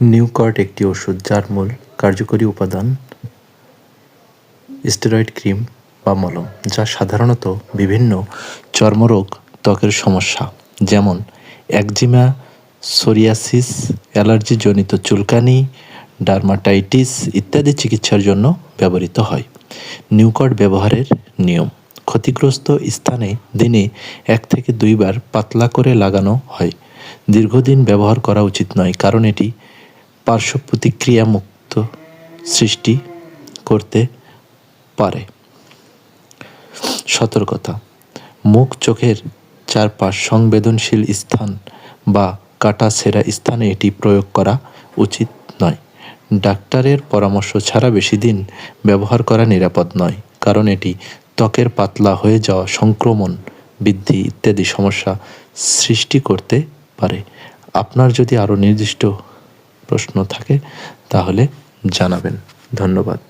নিউকর্ট একটি ওষুধ যার মূল কার্যকরী উপাদান স্টেরয়েড ক্রিম বা মলম, যা সাধারণত বিভিন্ন চর্মরোগ ত্বকের সমস্যা, যেমন একজিমা, সোরিয়াসিস, অ্যালার্জিজনিত চুলকানি, ডার্মাটাইটিস ইত্যাদি চিকিৎসার জন্য ব্যবহৃত হয়। নিউকর্ট ব্যবহারের নিয়ম, ক্ষতিগ্রস্ত স্থানে দিনে এক থেকে দুইবার পাতলা করে লাগানো হয়। দীর্ঘদিন ব্যবহার করা উচিত নয়, কারণ এটি পার্শ্ব প্রতিক্রিয়া মুক্ত সৃষ্টি করতে পারে। সতর্কতা। মুখ, চোখের চারপাশ সংবেদনশীল স্থান বা কাটা সেরা স্থানে এটি প্রয়োগ করা উচিত নয়। ডাক্তারের পরামর্শ ছাড়া বেশি দিন ব্যবহার করা নিরাপদ নয়, কারণ এটি ত্বকের পাতলা হয়ে যাওয়া সংক্রমণ, বৃদ্ধি ইত্যাদি সমস্যা সৃষ্টি করতে পারে। আপনার যদি আরও নির্দিষ্ট প্রশ্ন থাকে তাহলে জানাবেন। ধন্যবাদ।